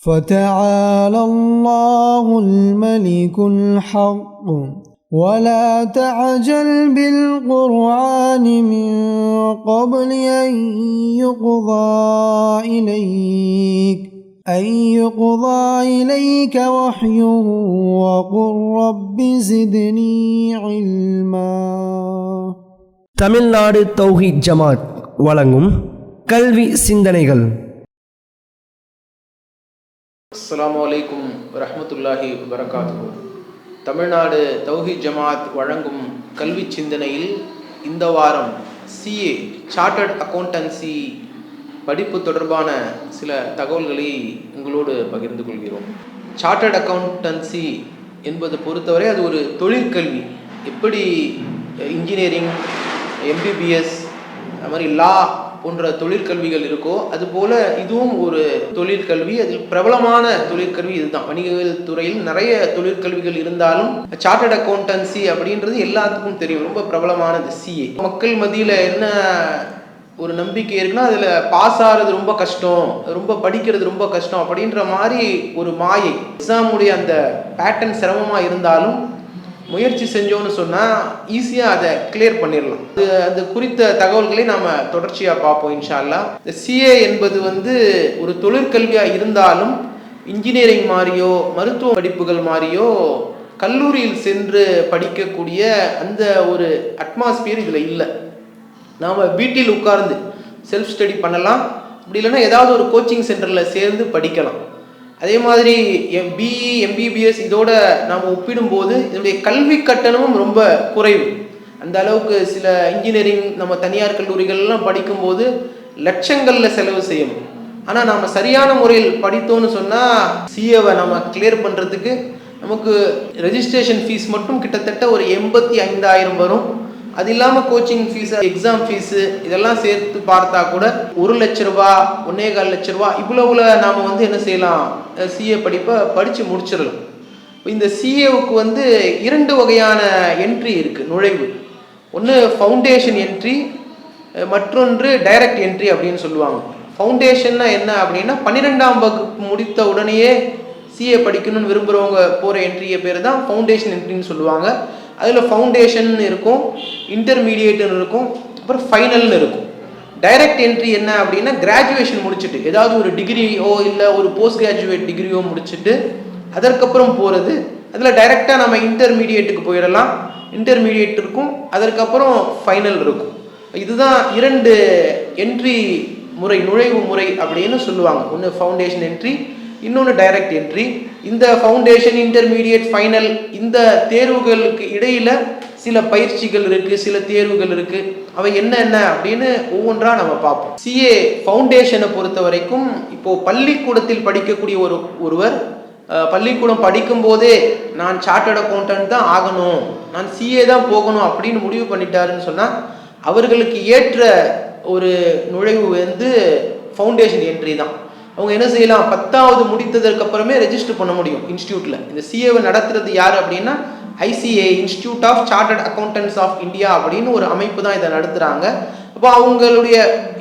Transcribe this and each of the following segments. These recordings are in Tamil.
فتعالى الله الملك الحق ولا تعجل بالقرآن من قبل أن يقضى إليك أن يقضى إليك وحيه وقل رب زدني علما தமிழ்நாடு தௌஹீத் ஜமாத் வழங்கும் கல்வி சிந்தனைகள் அஸ்லாம் வலைக்கும் ரஹமத்துல்லாஹி வரகாத்து தமிழ்நாடு தௌஹி ஜமாத் வழங்கும் கல்வி சிந்தனையில் இந்த வாரம் சிஏ சார்ட்டர்ட் அக்கௌண்டன்சி படிப்பு தொடர்பான சில தகவல்களை உங்களோடு பகிர்ந்து கொள்கிறோம். சார்ட்டர்ட் அக்கௌண்டன்சி என்பது பொறுத்தவரை அது ஒரு தொழிற்கல்வி. எப்படி இன்ஜினியரிங் எம்பிபிஎஸ் அது மாதிரி லா போன்ற தொழிற்கல்விகள் இருக்கோ அது போல இதுவும் ஒரு தொழிற்கல்வி. அதில் பிரபலமான தொழிற்கல்வி இதுதான். வணிகவியல் துறையில் நிறைய தொழிற்கல்விகள் இருந்தாலும் சார்ட்டர்ட் அக்கௌண்டன்சி அப்படின்றது எல்லாத்துக்கும் தெரியும். ரொம்ப பிரபலமானது சிஏ மக்கள் மத்தியில் என்ன ஒரு நம்பிக்கை இருக்குன்னா அதில் பாஸ் ஆகிறது ரொம்ப கஷ்டம் ரொம்ப படிக்கிறது ரொம்ப கஷ்டம் அப்படின்ற மாதிரி ஒரு மாயை. எக்ஸாமுடைய அந்த பேட்டர்ன் சிரமமாக இருந்தாலும் முயற்சி செஞ்சோன்னு சொன்னால் ஈஸியாக அதை கிளியர் பண்ணிடலாம். அது அது குறித்த தகவல்களை நாம் தொடர்ச்சியாக பார்ப்போம் இன்ஷா அல்லாஹ் இந்த சிஏ என்பது வந்து ஒரு தொழிற்கல்வியாக இருந்தாலும் இன்ஜினியரிங் மாதிரியோ மருத்துவ படிப்புகள் மாதிரியோ கல்லூரியில் சென்று படிக்கக்கூடிய அந்த ஒரு அட்மாஸ்பியர் இதில் இல்லை. நாம் வீட்டில் உட்கார்ந்து செல்ஃப் ஸ்டடி பண்ணலாம். அப்படி இல்லைன்னா ஏதாவது ஒரு கோச்சிங் சென்டரில் சேர்ந்து படிக்கலாம். அதே மாதிரி எம் பிஇ எம்பிபிஎஸ் இதோட நாம் ஒப்பிடும்போது இதனுடைய கல்வி கட்டணமும் ரொம்ப குறைவு. அந்த அளவுக்கு சில இன்ஜினியரிங் நம்ம தனியார் கல்லூரிகள்லாம் படிக்கும்போது லட்சங்களில் செலவு செய்யணும் ஆனால் நம்ம சரியான முறையில் படித்தோம்னு சொன்னால் சிஏவை நம்ம கிளியர் பண்ணுறதுக்கு நமக்கு ரெஜிஸ்ட்ரேஷன் ஃபீஸ் மட்டும் கிட்டத்தட்ட ஒரு எண்பத்தி ஐந்தாயிரம் வரும். அது இல்லாமல் கோச்சிங் ஃபீஸு எக்ஸாம் ஃபீஸு இதெல்லாம் சேர்த்து பார்த்தா கூட ஒரு லட்ச ரூபா ஒன்னே கால் லட்ச ரூபா இவ்வளவுல நாம் வந்து என்ன செய்யலாம்? சிஏ படிப்பை படித்து முடிச்சிடலாம். இந்த சிஏவுக்கு வந்து இரண்டு வகையான என்ட்ரி இருக்குது நுழைவு. ஒன்று ஃபவுண்டேஷன் என்ட்ரி மற்றொன்று டைரக்ட் என்ட்ரி அப்படின்னு சொல்லுவாங்க. ஃபவுண்டேஷன்னா என்ன அப்படின்னா பன்னிரெண்டாம் வகுப்பு முடித்த உடனேயே சிஏ படிக்கணும்னு விரும்புகிறவங்க போகிற என்ட்ரியை பேர் தான் ஃபவுண்டேஷன் என்ட்ரின்னு சொல்லுவாங்க. அதில் ஃபவுண்டேஷன் இருக்கும் இன்டர்மீடியேட்னு இருக்கும் அப்புறம் ஃபைனல்னு இருக்கும். டைரக்ட் என்ட்ரி என்ன அப்படின்னா கிராஜுவேஷன் முடிச்சுட்டு ஏதாவது ஒரு டிகிரியோ இல்லை ஒரு போஸ்ட் கிராஜுவேட் டிகிரியோ முடிச்சுட்டு அதற்கப்புறம் போகிறது அதில் டைரெக்டாக நம்ம இன்டர்மீடியேட்டுக்கு போயிடலாம். இன்டர்மீடியேட் இருக்கும் அதற்கப்புறம் ஃபைனல் இருக்கும். இதுதான் இரண்டு என்ட்ரி முறை நுழைவு முறை அப்படின்னு சொல்லுவாங்க. ஒன்று ஃபவுண்டேஷன் என்ட்ரி இன்னொன்று டைரக்ட் என்ட்ரி இந்த ஃபவுண்டேஷன் இன்டர்மீடியட் ஃபைனல் இந்த தேர்வுகளுக்கு இடையில் சில பயிற்சிகள் இருக்குது சில தேர்வுகள் இருக்குது அவை என்னென்ன அப்படின்னு ஒவ்வொன்றா நம்ம பார்ப்போம். சிஏ ஃபவுண்டேஷனை பொறுத்த வரைக்கும் இப்போது பள்ளிக்கூடத்தில் படிக்கக்கூடிய ஒரு ஒருவர் பள்ளிக்கூடம் படிக்கும்போதே நான் சார்ட்டர்ட் அக்கௌண்டன்ட் தான் ஆகணும் நான் சிஏ தான் போகணும் அப்படின்னு முடிவு பண்ணிட்டாருன்னு சொன்னால் அவர்களுக்கு ஏற்ற ஒரு நுழைவு வந்து ஃபவுண்டேஷன் என்ட்ரி தான். அவங்க என்ன செய்யலாம்? பத்தாவது முடித்ததற்கு அப்புறமே ரெஜிஸ்டர் பண்ண முடியும் இன்ஸ்டியூட்டில் இந்த சிஏவை நடத்துறது யார் அப்படின்னா ICA institute of chartered accountants of India அப்படின்னு ஒரு அமைப்பு தான் இதை நடத்துகிறாங்க அப்போ அவங்களுடைய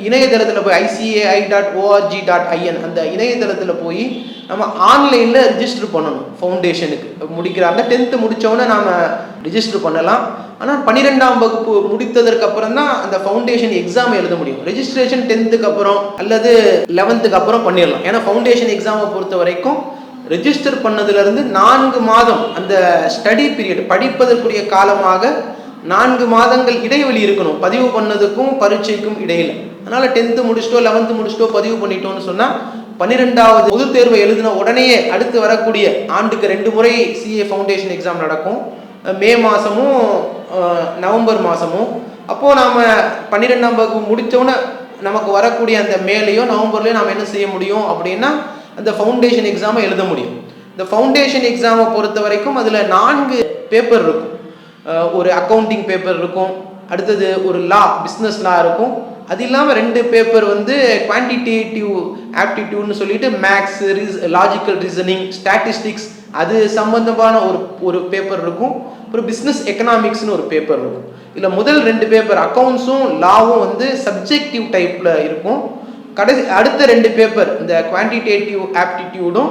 இணையதளத்தில் போய் ICAI dot ORG dot IN அந்த இணையதளத்தில் போய் நம்ம ஆன்லைனில் ரிஜிஸ்டர் பண்ணணும் ஃபவுண்டேஷனுக்கு முடிக்கிறாங்க டென்த்து முடித்தவொன்னே நாம் ரிஜிஸ்டர் பண்ணலாம். ஆனால் பன்னிரெண்டாம் வகுப்பு முடித்ததற்கு அப்புறம் தான் அந்த ஃபவுண்டேஷன் எக்ஸாம் எழுத முடியும். ரெஜிஸ்ட்ரேஷன் டென்த்துக்கு அப்புறம் அல்லது லெவன்த்துக்கு அப்புறம் பண்ணிடலாம். ஏன்னா ஃபவுண்டேஷன் எக்ஸாமை பொறுத்த வரைக்கும் ரெஜிஸ்டர் பண்ணதுலேருந்து நான்கு மாதம் அந்த ஸ்டடி பீரியட் படிப்பதற்குரிய காலமாக நான்கு மாதங்கள் இடைவெளி இருக்கணும். பதிவு பண்ணதுக்கும் பரீட்சைக்கும் இடையில. அதனால டென்த்து முடிச்சிட்டோ லெவன்த்து முடிச்சிட்டோ பதிவு பண்ணிட்டோன்னு சொன்னால் பன்னிரெண்டாவது பொது தேர்வை எழுதின உடனேயே அடுத்து வரக்கூடிய ஆண்டுக்கு ரெண்டு முறை சிஏ ஃபவுண்டேஷன் எக்ஸாம் நடக்கும். மே மாதமும் நவம்பர் மாதமும் அப்போது நாம் பன்னிரெண்டாம் வகுப்பு முடித்தோன்னே நமக்கு வரக்கூடிய அந்த மேலேயோ நவம்பர்லேயோ நாம் என்ன செய்ய முடியும் அப்படின்னா அந்த ஃபவுண்டேஷன் எக்ஸாமை எழுத முடியும். இந்த ஃபவுண்டேஷன் எக்ஸாமை பொறுத்த வரைக்கும் அதில் நான்கு பேப்பர் இருக்கும். ஒரு அக்கௌண்டிங் பேப்பர் இருக்கும். அடுத்தது ஒரு லா பிஸ்னஸ் லா இருக்கும். அது இல்லாமல் ரெண்டு பேப்பர் வந்து குவான்டிட்டேட்டிவ் ஆப்டிடியூட்னு சொல்லிட்டு மேக்ஸ் லாஜிக்கல் ரீசனிங் ஸ்டாட்டிஸ்டிக்ஸ் அது சம்பந்தமான ஒரு ஒரு பேப்பர் இருக்கும். அப்புறம் பிஸ்னஸ் எக்கனாமிக்ஸ்னு ஒரு பேப்பர் இருக்கும். இதில் முதல் ரெண்டு பேப்பர் அக்கௌண்ட்ஸும் லாவும் வந்து சப்ஜெக்டிவ் டைப்பில் இருக்கும். கடைசி அடுத்த ரெண்டு பேப்பர் இந்த குவான்டிடேட்டிவ் ஆப்டிடியூடும்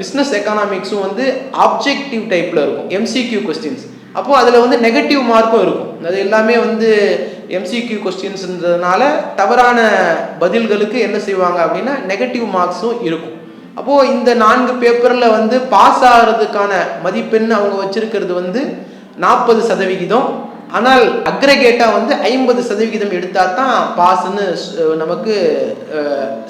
பிஸ்னஸ் எக்கனாமிக்ஸும் வந்து ஆப்ஜெக்டிவ் டைப்பில் இருக்கும். எம்சிக்யூ கொஸ்டின்ஸ் அப்போது அதில் வந்து நெகட்டிவ் மார்க்கும் இருக்கும். அது எல்லாமே வந்து எம்சிக்யூ கொஸ்டின்ஸ்ன்றதுனால தவறான பதில்களுக்கு என்ன செய்வாங்க அப்படின்னா நெகட்டிவ் மார்க்ஸும் இருக்கும். அப்போது இந்த நான்கு பேப்பரில் வந்து பாஸ் ஆகிறதுக்கான மதிப்பெண் அவங்க வச்சுருக்கிறது வந்து நாற்பது சதவிகிதம். ஆனால் அக்ரகேட்டாக வந்து ஐம்பது சதவிகிதம் எடுத்தால் தான் பாஸ்ன்னு நமக்கு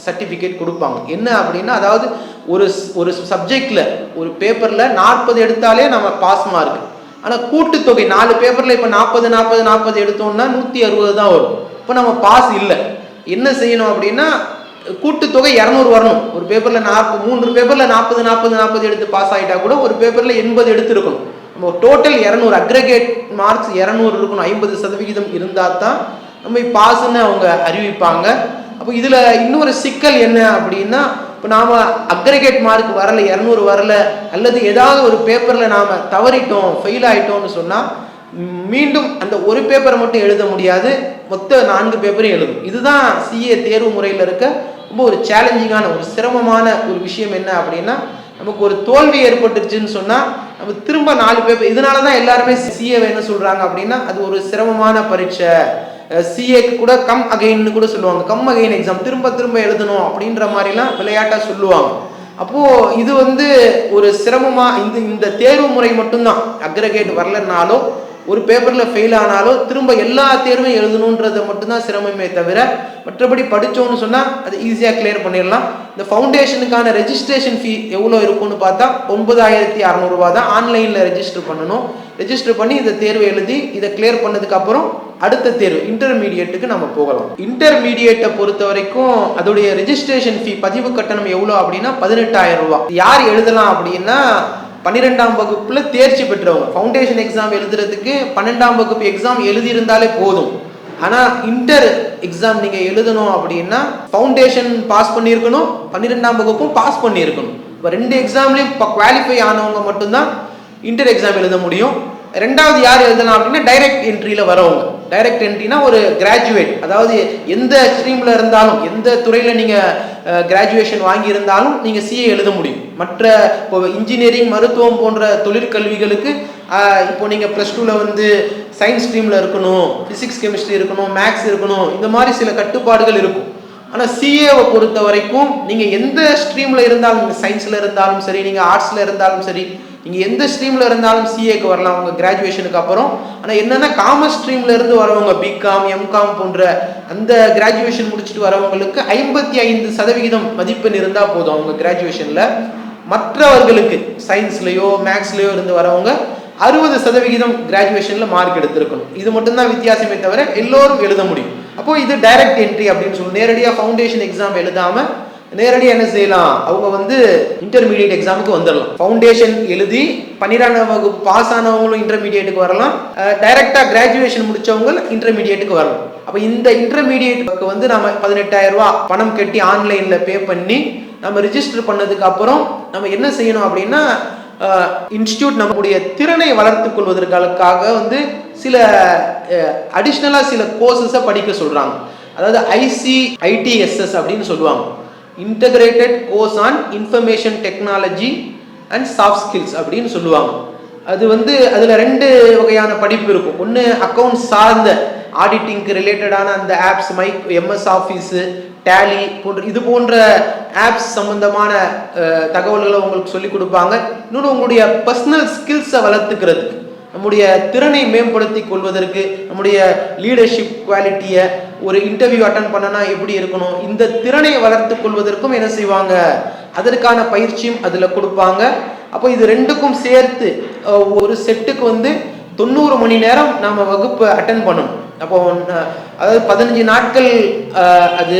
சர்டிஃபிகேட் கொடுப்பாங்க. என்ன அப்படின்னா அதாவது ஒரு ஒரு சப்ஜெக்டில் ஒரு பேப்பரில் நாற்பது எடுத்தாலே நம்ம பாஸ் மார்க் ஆனால் கூட்டுத்தொகை நாலு பேப்பரில் இப்போ நாற்பது நாற்பது நாற்பது எடுத்தோம்னா நூற்றி அறுபது தான் வரும். இப்போ நம்ம பாஸ் இல்லை. என்ன செய்யணும் அப்படின்னா கூட்டுத்தொகை இரநூறு வரணும். ஒரு பேப்பரில் நாற்பது மூன்று பேப்பரில் நாற்பது நாற்பது நாற்பது எடுத்து பாஸ் ஆகிட்டா கூட ஒரு பேப்பரில் எண்பது எடுத்துருக்கணும். நம்ம டோட்டல் இரநூறு அக்ரகேட் மார்க்ஸ் இரநூறு இருக்கணும். ஐம்பது சதவிகிதம் இருந்தால் தான் நம்ம பாஸ்ன்னு அவங்க அறிவிப்பாங்க. அப்போ இதில் இன்னொரு சிக்கல் என்ன அப்படின்னா இப்போ நாம் அக்ரிகேட் மார்க் வரல இரநூறு வரல அல்லது ஏதாவது ஒரு பேப்பரில் நாம் தவறிட்டோம் ஃபெயில் ஆகிட்டோம்னு சொன்னால் மீண்டும் அந்த ஒரு பேப்பரை மட்டும் எழுத முடியாது. மொத்த நான்கு பேப்பரையும் எழுதும். இதுதான் சிஏ தேர்வு முறையில் இருக்க ரொம்ப ஒரு சேலஞ்சிங்கான ஒரு சிரமமான ஒரு விஷயம் என்ன அப்படின்னா நமக்கு ஒரு தோல்வி ஏற்பட்டுருச்சுன்னு சொன்னால் நம்ம திரும்ப நாலு பேப்பர் இதனால தான் எல்லாருமே சிஏ என்ன சொல்கிறாங்க அப்படின்னா அது ஒரு சிரமமான பரீட்சை. சிஏக்கு கூட கம் அகைன்னு கூட சொல்லுவாங்க. கம் அகைன் எக்ஸாம் திரும்ப திரும்ப எழுதணும் அப்படின்ற மாதிரிலாம் விளையாட்டாக சொல்லுவாங்க. அப்போது இது வந்து ஒரு சிரமமாக இந்த இந்த தேர்வு முறை மட்டும்தான். அக்ரகேட் வரலனாலும் ஒரு பேப்பரில் ஃபெயில் ஆனாலோ திரும்ப எல்லா தேர்வும் எழுதணுன்றதை மட்டும்தான் சிரமமே தவிர மற்றபடி படித்தோன்னு சொன்னால் அது ஈஸியாக கிளியர் பண்ணிடலாம். இந்த ஃபவுண்டேஷனுக்கான ரெஜிஸ்ட்ரேஷன் ஃபீ எவ்வளோ இருக்கும்னு பார்த்தா ஒன்பதாயிரத்தி அறநூறுபா தான் ஆன்லைனில் ரெஜிஸ்டர் பண்ணணும். ரெஜிஸ்டர் பண்ணி இந்த தேர்வை எழுதி இதை கிளியர் பண்ணதுக்கப்புறம் அடுத்த தேர்வு இன்டர்மீடியேட்டுக்கு நம்ம போகலாம். இன்டர்மீடியேட்டை பொறுத்த வரைக்கும் அதோடைய ரெஜிஸ்ட்ரேஷன் ஃபீ பதிவு கட்டணம் எவ்வளோ அப்படின்னா பதினெட்டாயிரம் ரூபா யார் எழுதலாம் அப்படின்னா பன்னிரெண்டாம் வகுப்பில் தேர்ச்சி பெற்றவங்க. ஃபவுண்டேஷன் எக்ஸாம் எழுதுறதுக்கு பன்னெண்டாம் வகுப்பு எக்ஸாம் எழுதியிருந்தாலே போதும். ஆனால் இன்டர் எக்ஸாம் நீங்கள் எழுதணும் அப்படின்னா ஃபவுண்டேஷன் பாஸ் பண்ணியிருக்கணும் பன்னிரெண்டாம் வகுப்பும் பாஸ் பண்ணியிருக்கணும். இப்போ ரெண்டு எக்ஸாம்லேயும் இப்போ குவாலிஃபை ஆனவங்க மட்டும்தான் இன்டர் எக்ஸாம் எழுத முடியும். ரெண்டாவது யார் எழுதலாம் அப்படின்னா டைரக்ட் என்ட்ரியில் வரவங்க. டைரக்ட் என்ட்ரினா ஒரு கிராஜுவேட் அதாவது எந்த ஸ்ட்ரீமில் இருந்தாலும் எந்த துறையில் நீங்கள் கிராஜுவேஷன் வாங்கியிருந்தாலும் நீங்கள் சிஏ எழுத முடியும். மற்ற இப்போ இன்ஜினியரிங் மருத்துவம் போன்ற தொழிற்கல்விகளுக்கு இப்போ நீங்கள் ப்ளஸ் டூவில் வந்து சயின்ஸ் ஸ்ட்ரீமில் இருக்கணும் ஃபிசிக்ஸ் கெமிஸ்ட்ரி இருக்கணும் மேக்ஸ் இருக்கணும் இந்த மாதிரி சில கட்டுப்பாடுகள் இருக்கும். ஆனால் சிஏவை பொறுத்த வரைக்கும் நீங்கள் எந்த ஸ்ட்ரீமில் இருந்தாலும் நீங்கள் சயின்ஸில் இருந்தாலும் சரி நீங்கள் ஆர்ட்ஸில் இருந்தாலும் சரி நீங்கள் எந்த ஸ்ட்ரீமில் இருந்தாலும் சிஏக்கு வரலாம் உங்கள் கிராஜுவேஷனுக்கு அப்புறம். ஆனால் என்னென்னா காமர்ஸ் ஸ்ட்ரீமில் இருந்து வரவங்க பிகாம் எம்காம் போன்ற அந்த கிராஜுவேஷன் முடிச்சுட்டு வரவங்களுக்கு ஐம்பத்தி ஐந்து சதவிகிதம் மதிப்பெண் இருந்தால் போதும் அவங்க கிராஜுவேஷனில் மற்றவர்களுக்கு சயின்ஸ்லேயோ மேக்ஸ்லேயோ இருந்து வரவங்க அறுபது சதவிகிதம் கிராஜுவேஷனில் மார்க் எடுத்திருக்கணும். இது மட்டும்தான் வித்தியாசமே தவிர எல்லோரும் எழுத முடியும். அப்போது இது டைரக்ட் என்ட்ரி அப்படின்னு சொல்லி நேரடியாக ஃபவுண்டேஷன் எக்ஸாம் எழுதாமல் நேரடியாக என்ன செய்யலாம்? அவங்க வந்து இன்டர்மீடியட் எக்ஸாமுக்கு வந்துடலாம் ஃபவுண்டேஷன் எழுதி பன்னிரெண்டாம் வகுப்பு பாஸ் ஆனவங்களும் இன்டர்மீடியட்டுக்கு வரலாம். டைரக்டாக கிராஜுவேஷன் முடித்தவங்க இன்டர்மீடியட்டுக்கு வரலாம். அப்போ இந்த இன்டர்மீடியட்டுக்கு வந்து நம்ம பதினெட்டாயிரம் ரூபா பணம் கட்டி ஆன்லைனில் பே பண்ணி நம்ம ரிஜிஸ்டர் பண்ணதுக்கு அப்புறம் நம்ம என்ன செய்யணும் அப்படின்னா இன்ஸ்டியூட் நம்முடைய திறனை வளர்த்து கொள்வதற்காக வந்து சில அடிஷ்னலாக சில கோர்சஸை படிக்க சொல்கிறாங்க அதாவது ஐசி ஐடிஎஸ்எஸ் அப்படின்னு சொல்லுவாங்க. Integrated course on information technology and soft skills அப்படின்னு சொல்லுவாங்க. அது வந்து அதில் ரெண்டு வகையான படிப்பு இருக்கும். ஒன்று அக்கௌண்ட் சார்ந்த ஆடிட்டிங்க்கு ரிலேட்டடான அந்த apps mic MS office Tally போன்ற இது போன்ற ஆப்ஸ் சம்பந்தமான தகவல்களை உங்களுக்கு சொல்லிக் கொடுப்பாங்க. இன்னொன்று உங்களுடைய பர்சனல் ஸ்கில்ஸை வளர்த்துக்கிறதுக்கு. நம்முடைய திறனை மேம்படுத்தி கொள்வதற்கு நம்முடைய லீடர்ஷிப் குவாலிட்டியை ஒரு இன்டர்வியூ அட்டன் பண்ணனா எப்படி இருக்கணும்? இந்த திறனை வளர்த்து கொள்வதற்கும் என்ன செய்வாங்க? அதற்கான பயிற்சியும் அதில் கொடுப்பாங்க. அப்போ இது ரெண்டுக்கும் சேர்த்து ஒரு செட்டுக்கு வந்து தொண்ணூறு மணி நேரம் நாம் வகுப்பு அட்டன் பண்ணணும். அப்போ அதாவது பதினஞ்சு நாட்கள் அது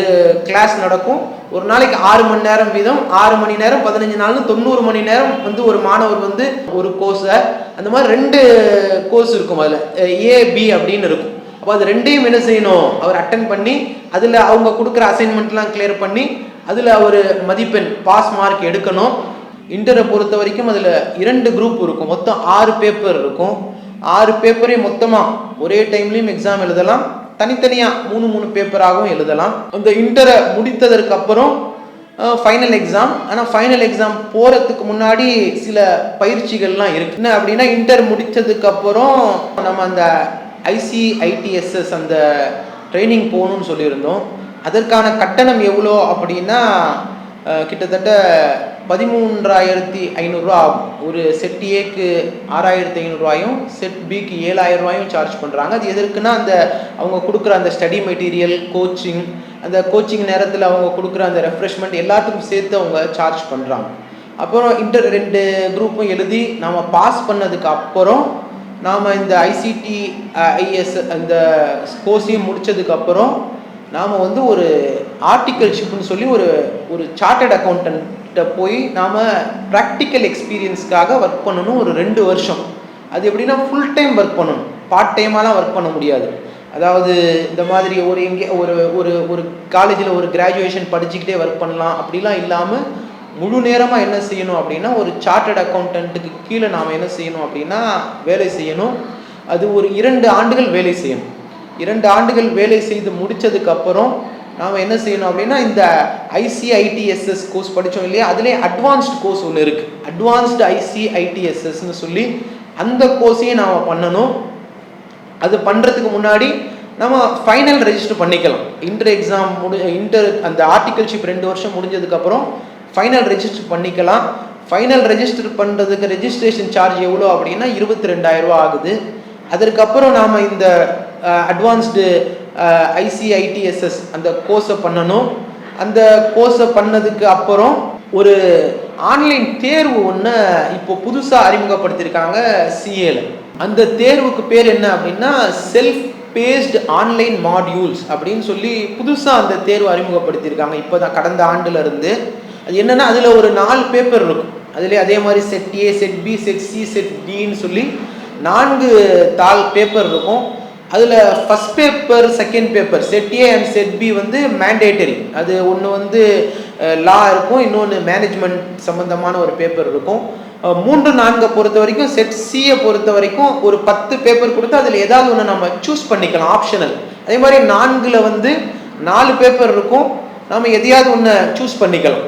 கிளாஸ் நடக்கும். ஒரு நாளைக்கு ஆறு மணி நேரம் வீதம். ஆறு மணி நேரம் பதினஞ்சு நாள்னு தொண்ணூறு மணி நேரம் வந்து ஒரு மாணவர் வந்து ஒரு கோர்ஸை அந்த மாதிரி ரெண்டு கோர்ஸ் இருக்கும் அதில். ஏ பி அப்படின்னு இருக்கும். அப்போ அது ரெண்டையும் என்ன செய்யணும்? அவர் அட்டன் பண்ணி அதில் அவங்க கொடுக்குற அசைன்மெண்ட்லாம் கிளியர் பண்ணி அதில் அவர் மதிப்பெண் பாஸ் மார்க் எடுக்கணும். இன்டரை பொறுத்த வரைக்கும் அதில் இரண்டு குரூப் இருக்கும். மொத்தம் ஆறு பேப்பர் இருக்கும். ஆறு பேப்பரையும் மொத்தமாக ஒரே டைம்லேயும் எக்ஸாம் எழுதலாம். தனித்தனியாக மூணு மூணு பேப்பராகவும் எழுதலாம். அந்த இன்டரை முடித்ததற்கு அப்புறம் ஃபைனல் எக்ஸாம் ஆனால் ஃபைனல் எக்ஸாம் போகிறதுக்கு முன்னாடி சில பயிற்சிகள்லாம் இருக்கு. என்ன அப்படின்னா இன்டர் முடித்ததுக்கப்புறம் நம்ம அந்த ஐசிஐடிஎஸ்எஸ் அந்த ட்ரைனிங் போகணும்னு சொல்லியிருந்தோம். அதற்கான கட்டணம் எவ்வளோ அப்படின்னா கிட்டத்தட்ட பதிமூன்றாயிரத்தி ஐநூறுரூவா ஆகும். ஒரு செட் ஏக்கு ஆறாயிரத்தி ஐநூறுரூவாயும் செட் பிக்கு ஏழாயிரம் ரூபாயும் சார்ஜ் பண்ணுறாங்க அது எதற்குன்னா அந்த அவங்க கொடுக்குற அந்த ஸ்டடி மெட்டீரியல் கோச்சிங் அந்த கோச்சிங் நேரத்தில் அவங்க கொடுக்குற அந்த ரெஃப்ரெஷ்மெண்ட் எல்லாத்துக்கும் சேர்த்து அவங்க சார்ஜ் பண்ணுறாங்க அப்புறம் இன்டர் ரெண்டு குரூப்பும் எழுதி நாம் பாஸ் பண்ணதுக்கு அப்புறம் நாம் இந்த ஐசிடி ஐஎஸ் அந்த கோர்ஸையும் முடித்ததுக்கப்புறம் நாம் வந்து ஒரு ஆர்டிகல்ஷிப்னு சொல்லி ஒரு ஒரு சார்ட்டர்ட் அக்கௌண்டன்ட் போய் நாம் ப்ராக்டிக்கல் எக்ஸ்பீரியன்ஸ்க்காக ஒர்க் பண்ணணும் ஒரு ரெண்டு வருஷம். அது எப்படின்னா ஃபுல் டைம் ஒர்க் பண்ணணும். பார்ட் டைமாலாம் ஒர்க் பண்ண முடியாது. அதாவது இந்த மாதிரி ஒரு எங்கே ஒரு ஒரு ஒரு காலேஜில் ஒரு கிராஜுவேஷன் படிச்சுக்கிட்டே ஒர்க் பண்ணலாம். அப்படிலாம் இல்லாமல் முழு நேரமாக என்ன செய்யணும் அப்படின்னா ஒரு சார்ட்டர்ட் அக்கௌண்டண்ட்டுக்கு கீழே நாம் என்ன செய்யணும் அப்படின்னா வேலை செய்யணும். அது ஒரு இரண்டு ஆண்டுகள் வேலை செய்யணும். இரண்டு ஆண்டுகள் வேலை செய்து முடித்ததுக்கப்புறம் நாம் என்ன செய்யணும் அப்படின்னா இந்த ஐசிஐடிஎஸ்எஸ் கோர்ஸ் படித்தோம் இல்லையா? அதுலேயே அட்வான்ஸ்டு கோர்ஸ் ஒன்று இருக்குது அட்வான்ஸ்டு ஐசிஐடிஎஸ்எஸ்ன்னு சொல்லி அந்த கோர்ஸையும் நாம் பண்ணணும். அது பண்ணுறதுக்கு முன்னாடி நம்ம ஃபைனல் ரெஜிஸ்டர் பண்ணிக்கலாம். இன்டர் எக்ஸாம் முடி இன்டர் அந்த ஆர்டிகல்ஷிப் ரெண்டு வருஷம் முடிஞ்சதுக்கப்புறம் ஃபைனல் ரெஜிஸ்டர் பண்ணிக்கலாம். ஃபைனல் ரெஜிஸ்டர் பண்ணுறதுக்கு ரெஜிஸ்ட்ரேஷன் சார்ஜ் எவ்வளோ அப்படின்னா இருபத்தி ரெண்டாயிரரூவா ஆகுது. அதற்கப்புறம் நாம் இந்த அட்வான்ஸ்டு ஐசிஐடிஎஸ்எஸ் அந்த கோர்ஸை பண்ணணும். அந்த கோர்ஸை பண்ணதுக்கு அப்புறம் ஒரு ஆன்லைன் தேர்வு ஒன்று இப்போ புதுசாக அறிமுகப்படுத்தியிருக்காங்க சிஏல அந்த தேர்வுக்கு பேர் என்ன அப்படின்னா செல்ஃப் பேஸ்டு ஆன்லைன் மாடியூல்ஸ் அப்படின்னு சொல்லி புதுசாக அந்த தேர்வு அறிமுகப்படுத்தியிருக்காங்க இப்போ தான் கடந்த ஆண்டுலேருந்து. அது என்னென்னா அதில் ஒரு நாலு பேப்பர் இருக்கும். அதுலேயே அதே மாதிரி set A set B set C set டின்னு சொல்லி நான்கு தாள் பேப்பர் இருக்கும். அதில் first paper second paper set A and set B வந்து மேண்டேட்டரி அது ஒன்று வந்து லா இருக்கும் இன்னொன்று மேனேஜ்மெண்ட் சம்மந்தமான ஒரு பேப்பர் இருக்கும். மூன்று நான்கை பொறுத்த வரைக்கும் செட் சியை பொறுத்த வரைக்கும் ஒரு பத்து பேப்பர் கொடுத்து அதில் ஏதாவது ஒன்று நம்ம சூஸ் பண்ணிக்கலாம் ஆப்ஷனல் அதே மாதிரி நான்கில் வந்து நாலு பேப்பர் இருக்கும் நம்ம எதையாவது ஒன்று சூஸ் பண்ணிக்கலாம்.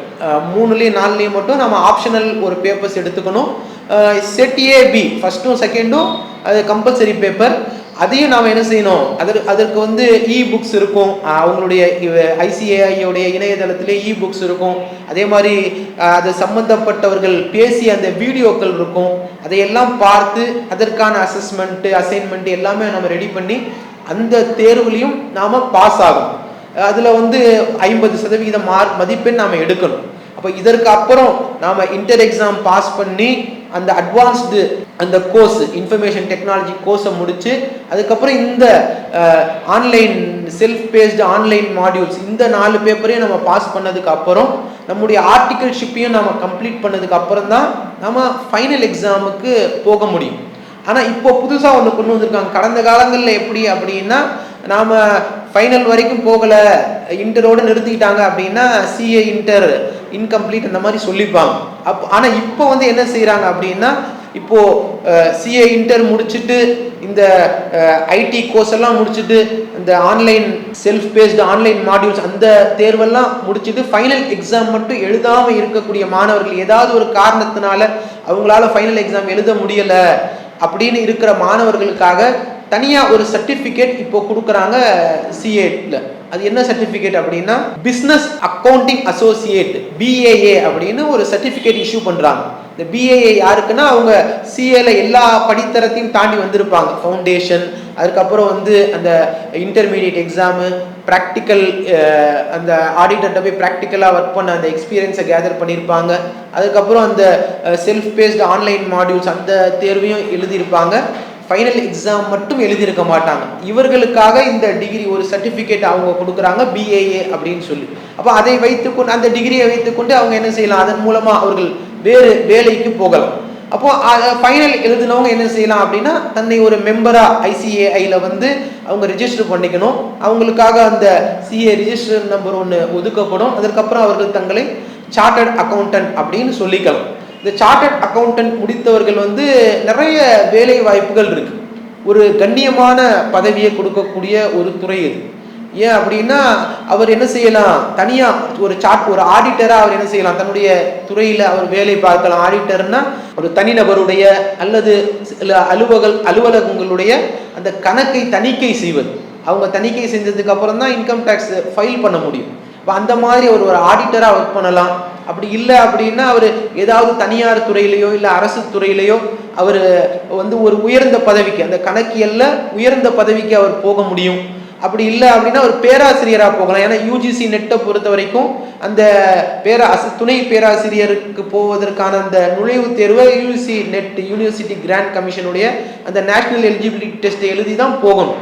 மூணுலேயும் நாலுலேயும் மட்டும் நம்ம ஆப்ஷனல் ஒரு பேப்பர்ஸ் எடுத்துக்கணும். செட் ஏ பி ஃபஸ்ட்டும் செகண்டும் அது கம்பல்சரி பேப்பர் அதையும் நாம் என்ன செய்யணும்? அதற்கு அதற்கு வந்து இ புக்ஸ் இருக்கும் அவங்களுடைய ஐசிஏஐயோடைய இணையதளத்திலே இ புக்ஸ் இருக்கும். அதே மாதிரி அது சம்பந்தப்பட்டவர்கள் பேசிய அந்த வீடியோக்கள் இருக்கும். அதையெல்லாம் பார்த்து அதற்கான அசஸ்மெண்ட்டு அசைன்மெண்ட் எல்லாமே நம்ம ரெடி பண்ணி அந்த தேர்வுலையும் நாம் பாஸ் ஆகும் அதில் வந்து ஐம்பது சதவிகித மார்க் மதிப்பெண் நாம் எடுக்கணும். அப்போ இதற்கு அப்புறம் நாம் இன்டர் எக்ஸாம் பாஸ் பண்ணி அந்த அட்வான்ஸ்டு அந்த கோர்ஸ் இன்ஃபர்மேஷன் டெக்னாலஜி கோர்ஸை முடித்து அதுக்கப்புறம் இந்த online self paced online modules இந்த நாலு பேப்பரையும் நம்ம பாஸ் பண்ணதுக்கு அப்புறம் நம்முடைய ஆர்டிகல்ஷிப்பையும் நம்ம கம்ப்ளீட் பண்ணதுக்கு அப்புறம் தான் நம்ம ஃபைனல் எக்ஸாமுக்கு போக முடியும். ஆனால் இப்போ புதுசாக ஒன்று கொண்டு வந்திருக்காங்க. கடந்த காலங்களில் எப்படி அப்படின்னா நாம் ஃபைனல் வரைக்கும் போகலை இன்டரோடு நிறுத்திக்கிட்டாங்க அப்படின்னா சிஏ இன்டர் இன்கம்ப்ளீட் அந்த மாதிரி சொல்லிப்பாங்க. அப் ஆனால் இப்போ வந்து என்ன செய்கிறாங்க அப்படின்னா இப்போது சிஏ இன்டர் முடிச்சுட்டு இந்த ஐடி கோர்ஸ் எல்லாம் முடிச்சுட்டு இந்த online self paced online modules அந்த தேர்வெல்லாம் முடிச்சுட்டு ஃபைனல் எக்ஸாம் மட்டும் எழுதாமல் இருக்கக்கூடிய மாணவர்கள் ஏதாவது ஒரு காரணத்தினால அவங்களால ஃபைனல் எக்ஸாம் எழுத முடியலை அப்படின்னு இருக்கிற மாணவர்களுக்காக தனியாக ஒரு சர்டிஃபிகேட் இப்போ கொடுக்குறாங்க சிஏட்ல அது என்ன சர்டிஃபிகேட் அப்படின்னா? பிஸ்னஸ் அக்கவுண்டிங் அசோசியேட் பிஏஏ அப்படின்னு ஒரு சர்டிஃபிகேட் இஷ்யூ பண்ணுறாங்க இந்த பிஏஏ யாருக்குன்னா அவங்க சிஏல எல்லா படித்தரத்தையும் தாண்டி வந்திருப்பாங்க. ஃபவுண்டேஷன் அதுக்கப்புறம் வந்து அந்த இன்டர்மீடியட் எக்ஸாமு ப்ராக்டிக்கல் அந்த ஆடிட்டர்கிட்ட போய் ப்ராக்டிக்கலாக ஒர்க் பண்ண அந்த எக்ஸ்பீரியன்ஸை கேதர் பண்ணியிருப்பாங்க அதுக்கப்புறம் அந்த செல்ஃப் பேஸ்டு ஆன்லைன் மாடியூல்ஸ் அந்த தேர்வையும் எழுதியிருப்பாங்க. ஃபைனல் எக்ஸாம் மட்டும் எழுதியிருக்க மாட்டாங்க. இவர்களுக்காக இந்த டிகிரி ஒரு சர்டிஃபிகேட் அவங்க கொடுக்குறாங்க பிஏஏ அப்படின்னு சொல்லி. அப்போ அதை வைத்துக்கொண்டு அந்த டிகிரியை வைத்துக்கொண்டு அவங்க என்ன செய்யலாம்? அதன் மூலமாக அவர்கள் வேறு வேலைக்கு போகலாம். அப்போ ஃபைனல் எழுதினவங்க என்ன செய்யலாம் அப்படின்னா தன்னை ஒரு மெம்பராக ஐசிஏஐயில் வந்து அவங்க ரிஜிஸ்டர் பண்ணிக்கணும். அவங்களுக்காக அந்த சிஏ ரிஜிஸ்டர் நம்பர் ஒன்று ஒதுக்கப்படும். அதற்கப்புறம் அவர்கள் தங்களை சார்ட்டர்ட் அக்கௌண்டன்ட் அப்படின்னு சொல்லிக்கலாம். இந்த சார்ட்டர்ட் அக்கௌண்டன்ட் முடித்தவர்கள் வந்து நிறைய வேலை வாய்ப்புகள் இருக்கு. ஒரு கண்ணியமான பதவியை கொடுக்கக்கூடிய ஒரு துறை இது. ஏன் அப்படின்னா அவர் என்ன செய்யலாம்? தனியா ஒரு சாட் ஒரு ஆடிட்டரா அவர் என்ன செய்யலாம்? தன்னுடைய துறையில அவர் வேலை பார்க்கலாம். ஆடிட்டர்னா ஒரு தனிநபருடைய அல்லது சில அலுவலக அலுவலகங்களுடைய அந்த கணக்கை தணிக்கை செய்வது. அவங்க தணிக்கை செஞ்சதுக்கு அப்புறம் தான் இன்கம் டேக்ஸ் ஃபைல் பண்ண முடியும். இப்போ அந்த மாதிரி ஒரு ஒரு ஆடிட்டராக ஒர்க் பண்ணலாம். அப்படி இல்லை அப்படின்னா அவர் ஏதாவது தனியார் துறையிலையோ இல்லை அரசு துறையிலையோ அவர் வந்து ஒரு உயர்ந்த பதவிக்கு அந்த கணக்கியல்ல உயர்ந்த பதவிக்கு அவர் போக முடியும். அப்படி இல்லை அப்படின்னா ஒரு பேராசிரியராக போகலாம். ஏன்னா யூஜிசி நெட்டை பொறுத்த வரைக்கும் அந்த பேரா துணை பேராசிரியருக்கு போவதற்கான அந்த நுழைவுத் தேர்வை யூஜிசி நெட் யூனிவர்சிட்டி கிராண்ட் கமிஷனுடைய அந்த நேஷனல் எலிஜிபிலிட்டி டெஸ்ட்டை எழுதி தான் போகணும்.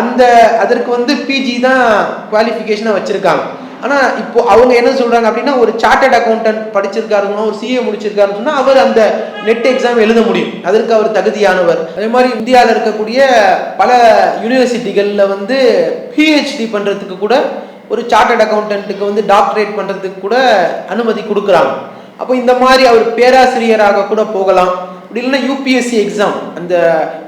அந்த அதற்கு வந்து பிஜி தான் குவாலிஃபிகேஷனாக வச்சுருக்காங்க. ஆனால் இப்போ அவங்க என்ன சொல்கிறாங்க அப்படின்னா ஒரு சார்ட்டர்ட் அக்கௌண்டன்ட் படிச்சிருக்காருங்களோ ஒரு சிஏ முடிச்சிருக்காருன்னு சொன்னால் அவர் அந்த நெட் எக்ஸாம் எழுத முடியும். அதற்கு அவர் தகுதியானவர். அதே மாதிரி இந்தியாவில் இருக்கக்கூடிய பல யூனிவர்சிட்டிகளில் வந்து பிஹெச்டி பண்ணுறதுக்கு கூட ஒரு சார்ட்டர்ட் அக்கௌண்டன்ட்டுக்கு வந்து டாக்டரேட் பண்ணுறதுக்கு கூட அனுமதி கொடுக்குறாங்க. அப்போ இந்த மாதிரி அவர் பேராசிரியராக கூட போகலாம். அப்படி இல்லைன்னா யூபிஎஸ்சி எக்ஸாம் அந்த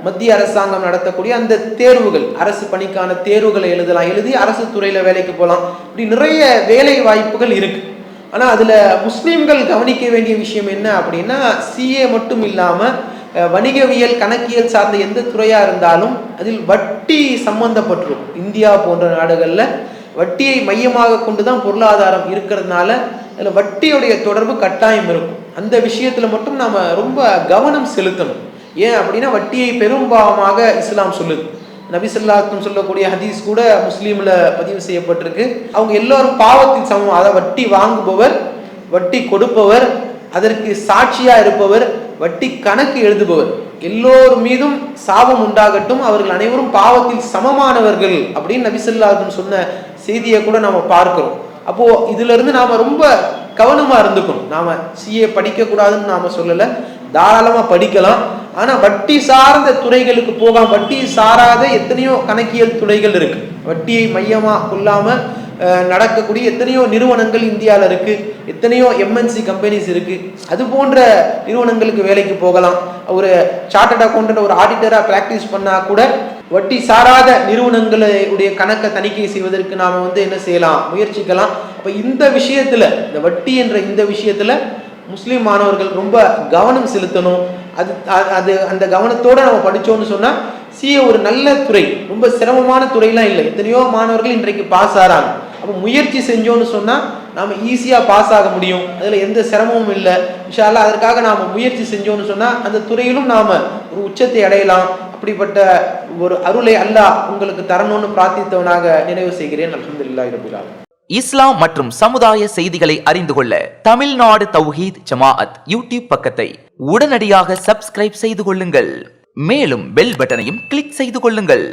மத்திய அரசாங்கம் நடத்தக்கூடிய அந்த தேர்வுகள் அரசு பணிக்கான தேர்வுகளை எழுதலாம் எழுதி அரசு துறையில் வேலைக்கு போகலாம். இப்படி நிறைய வேலை வாய்ப்புகள் இருக்கு. ஆனால் அதில் முஸ்லீம்கள் கவனிக்க வேண்டிய விஷயம் என்ன அப்படின்னா சிஏ மட்டும் இல்லாமல் வணிகவியல் கணக்கியல் சார்ந்த எந்த துறையாக இருந்தாலும் அதில் வட்டி சம்பந்தப்பட்டிருக்கும். இந்தியா போன்ற நாடுகளில் வட்டியை மையமாக கொண்டு தான் பொருளாதாரம் இருக்கிறதுனால அதில் வட்டியுடைய தொடர்பு கட்டாயம் இருக்கும். அந்த விஷயத்தில் மட்டும் நாம் ரொம்ப கவனம் செலுத்தணும். ஏன் அப்படின்னா வட்டியை பெரும்பாவமாக இஸ்லாம் சொல்லுது. நபி சொல்லக்கூடிய ஹதீஸ் கூட முஸ்லீமில் பதிவு செய்யப்பட்டிருக்கு. அவங்க எல்லோரும் பாவத்தின் சமம். அதை வட்டி வாங்குபவர் வட்டி கொடுப்பவர் அதற்கு சாட்சியாக இருப்பவர் வட்டி கணக்கு எழுதுபவர். எல்லோர் மீதும் சாபம் உண்டாகட்டும். அவர்கள் அனைவரும் பாவத்தில் சமமானவர்கள் அப்படின்னு நபிசல்லாஹும் சொன்ன செய்தியை கூட நாம் பார்க்கிறோம். அப்போது இதிலிருந்து நாம் ரொம்ப கவனமாக இருந்துக்கணும். நாம் சிஏ படிக்கக்கூடாதுன்னு நாம் சொல்லலை. தாராளமாக படிக்கலாம். ஆனால் வட்டி சார்ந்த துறைகளுக்கு போகாம வட்டி சாராத எத்தனையோ கணக்கியல் துறைகள் இருக்கு. வட்டியை மையமாக கொள்ளாமல் நடக்கக்கூடிய எத்தனையோ நிறுவனங்கள் இந்தியாவில் இருக்கு. எத்தனையோ எம்என்சி கம்பெனிஸ் இருக்கு. அது போன்ற நிறுவனங்களுக்கு வேலைக்கு போகலாம். ஒரு சார்ட்டட் அக்கௌண்டன்ட் ஒரு ஆடிட்டராக ப்ராக்டிஸ் பண்ணா கூட வட்டி சாராத நிறுவனங்களுடைய கணக்கை தணிக்கை செய்வதற்கு நாம் வந்து என்ன செய்யலாம்? முயற்சிக்கலாம். அப்போ இந்த விஷயத்தில் இந்த வட்டி என்ற இந்த விஷயத்தில் முஸ்லீம் மாணவர்கள் ரொம்ப கவனம் செலுத்தணும். அது அது அந்த கவனத்தோடு நம்ம படித்தோம்னு சொன்னால் சிஏ ஒரு நல்ல துறை ரொம்ப சிரமமான துறையெல்லாம் இல்லை. எத்தனையோ மாணவர்கள் இன்றைக்கு பாஸ் ஆகிறாங்க அப்போ முயற்சி செஞ்சோம்னு சொன்னால் நாம் ஈஸியாக பாஸ் ஆக முடியும். அதில் எந்த சிரமமும் இல்லை. இன்ஷால்லா அதற்காக நாம் முயற்சி செஞ்சோம்னு சொன்னால் அந்த துறையிலும் நாம் ஒரு உச்சத்தை அடையலாம். அப்படிப்பட்ட ஒரு அருளை அல்லாஹ் உங்களுக்கு தரணும்னு பிரார்த்தித்தவனாக நினைவு செய்கிறேன். அல்ஹம்துலில்லாஹி ரபில் இஸ்லாம் மற்றும் சமுதாய செய்திகளை அறிந்து கொள்ள தமிழ்நாடு தௌஹீத் ஜமாஅத் யூடியூப் பக்கத்தை உடனடியாக சப்ஸ்கிரைப் செய்து கொள்ளுங்கள். மேலும் பெல் பட்டனையும் கிளிக் செய்து கொள்ளுங்கள்.